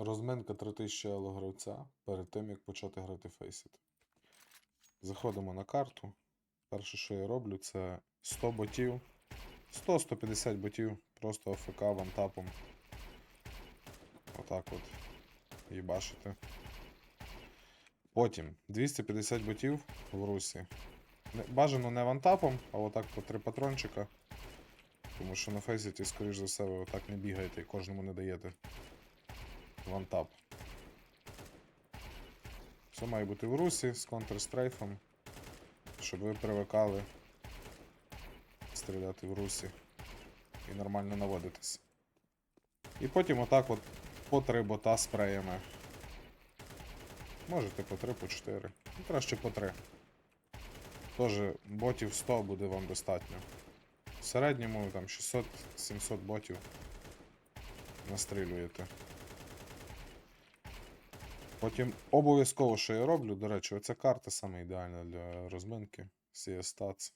Розминка 3000 ело гравця перед тим, як почати грати Faceit. Заходимо на карту. Перше, що я роблю, це 100 ботів. 100-150 ботів, просто АФК вантапом. Отак от. Їбашити. Потім 250 ботів в русі. Бажано не вантапом, а отак по три патрончика. Тому що на фейсіті, скоріш за все, ви отак не бігаєте і кожному не даєте вантап. Все має бути в русі з контрстрейфом, щоб ви привикали стріляти в русі і нормально наводитись. І потім отак от по три бота спреями. Можете по три, по чотири. Ну, краще по три. Тоже ботів 100 буде вам достатньо. В середньому там 600-700 ботів настрілюєте. Потім обов'язково, що я роблю, до речі, оця карта саме ідеальна для розминки. Stats.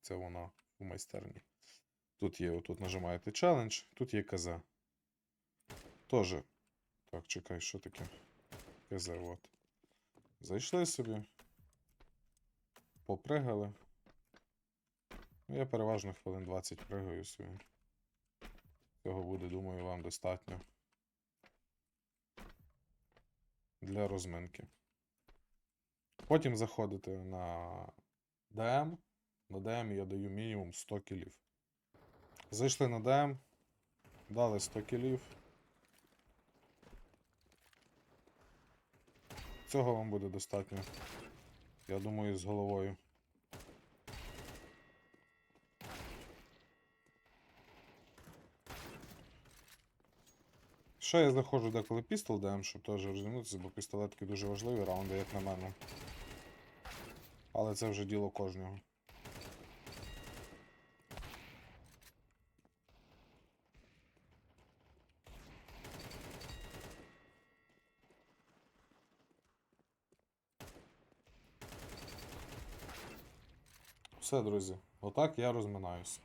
Це вона у майстерні. Тут є, отут нажимаєте челендж, тут є КЗ. Тоже. Так, чекай, що таке? КЗ, от. Зайшли собі. Попригали. Ну, я переважно хвилин 20 пригаю собі. Цього буде, думаю, вам достатньо. Для розминки. Потім заходите на DM. На DM я даю мінімум 100 кілів. Зайшли на DM, дали 100 кілів. Цього вам буде достатньо. Я думаю, з головою. Ще я заходжу деколи пістол даємо, щоб теж розвернутися, бо пістолетки дуже важливі раунди, як на мене. Але це вже діло кожного. Все, друзі, отак я розминаюся.